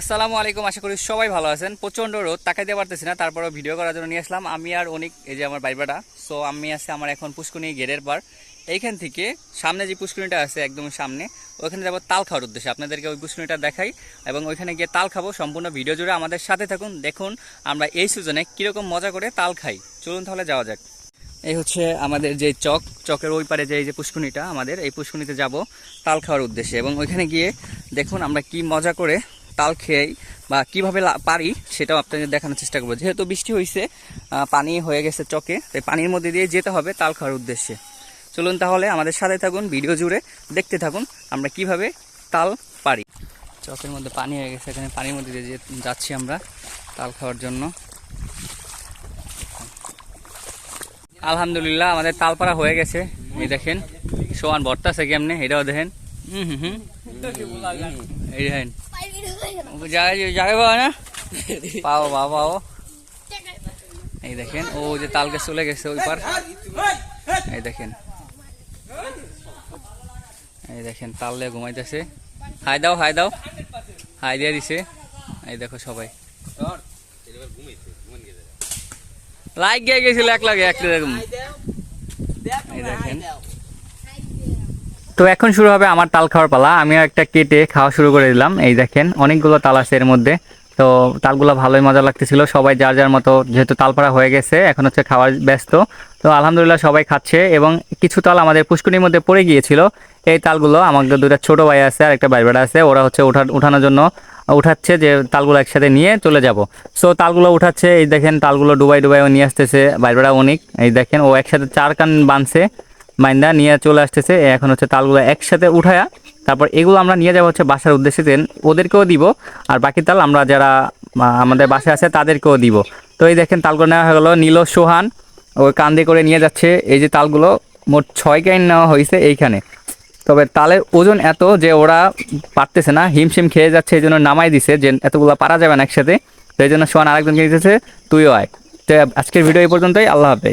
আসসালামু আলাইকুম, আশা করি সবাই ভালো আছেন। প্রচণ্ড রোদ, তাকাইতে পারতেছি না, তারপরেও ভিডিও করার জন্য নিয়ে আসলাম। আমি আর অনেক, এই যে আমার বাইবাটা সো আমি আছে আমার এখন পুষ্করণী গেটের পার। এইখান থেকে সামনে যে পুষ্করণীটা আছে একদম সামনে, ওইখানে যাব তাল খাওয়ার উদ্দেশ্যে। আপনাদেরকে ওই পুষ্কুনিটা দেখাই এবং ওইখানে গিয়ে তাল খাব, সম্পূর্ণ ভিডিও জুড়ে আমাদের সাথে থাকুন। দেখুন আমরা এই সিজনে কীরকম মজা করে তাল খাই। চলুন তাহলে যাওয়া যাক। এই হচ্ছে আমাদের যে চক, চকের ওই পারে যে এই যে পুষ্কুনিটা আমাদের, এই পুষ্কুনিতে যাব তাল খাওয়ার উদ্দেশ্যে। এবং ওইখানে গিয়ে দেখুন আমরা কি মজা করে তাল খেয়ে বা কীভাবে পারি সেটাও আপনাদের দেখানোর চেষ্টা করব। যেহেতু বৃষ্টি হয়েছে পানি হয়ে গেছে চকে, তাই পানির মধ্যে দিয়ে যেতে হবে তাল খাওয়ার উদ্দেশ্যে। চলুন তাহলে আমাদের সাথে থাকুন, ভিডিও জুড়ে দেখতে থাকুন আমরা কীভাবে তাল পারি। চকের মধ্যে পানি হয়ে গেছে, এখানে পানির মধ্যে দিয়ে যাচ্ছি আমরা তাল খাওয়ার জন্য। আলহামদুলিল্লাহ, আমাদের তালপাড়া হয়ে গেছে। এই দেখেন সোয়ান ভর্তা আছে কেমনে? এটাও দেখেন। জায়গায় পাওয়া না পাও পাও পাও এই দেখেন ও যে তালকে চলে গেছে ওই এই দেখেন এই দেখেন তাল ঘুমাইতেছে হাই দাও হাই দাও হাই দিয়ে দিছে এই দেখো সবাই লাইক গিয়ে গেছিল এক লাগে এক রকম এই দেখেন তো এখন শুরু হবে আমার তাল খাওয়ার পালা। আমিও একটা কেটে খাওয়া শুরু করে দিলাম। এই দেখেন, অনেকগুলো তাল আছে এর মধ্যে। তো তালগুলো ভালোই মজা লাগতেছিল। সবাই যার যার মতো, যেহেতু তালপাড়া হয়ে গেছে, এখন হচ্ছে খাওয়ার ব্যস্ত। তো আলহামদুলিল্লাহ সবাই খাচ্ছে এবং কিছু তাল আমাদের পুষ্করির মধ্যে পড়ে গিয়েছিল। এই তালগুলো আমাদের দুটা ছোট ভাই আছে আর একটা ভাই বেড়া আছে। ওরা হচ্ছে ওঠা উঠানোর জন্য উঠাচ্ছে যে তালগুলো একসাথে নিয়ে চলে যাব। সো তালগুলো উঠাচ্ছে। এই দেখেন, তালগুলো ডুবাই, ডুবাইও নিয়ে আসতেছে বাইরেরা অনেক। এই দেখেন, ও একসাথে চার কান বানছে। মাইন্দা নিয়ে চলে আসতেছে। এখন হচ্ছে তালগুলো একসাথে উঠায়া তারপর এগুলো আমরা নিয়ে যাব হচ্ছে বাসার উদ্দেশ্যে দেন ওদেরকেও দিব আর বাকি তাল আমরা যারা আমাদের বাসায় আছে তাদেরকেও দিব। তো এই দেখেন তালগুলো নেওয়া হয়ে গেলো। নীল সোহান ওই কান্দে করে নিয়ে যাচ্ছে। এই যে তালগুলো মোট ছয় কাইন নেওয়া হয়েছে এইখানে। তবে তালের ওজন এত যে ওরা পারতেছে না, হিমশিম খেয়ে যাচ্ছে, এই জন্য নামাই দিছে যে এতগুলো পারা যাবে না একসাথে। তো এই জন্য সোহান আরেকজনকে দিতেছে, তুইও আয়। তো আজকের ভিডিও এই পর্যন্তই। আল্লাহ হাফেজ।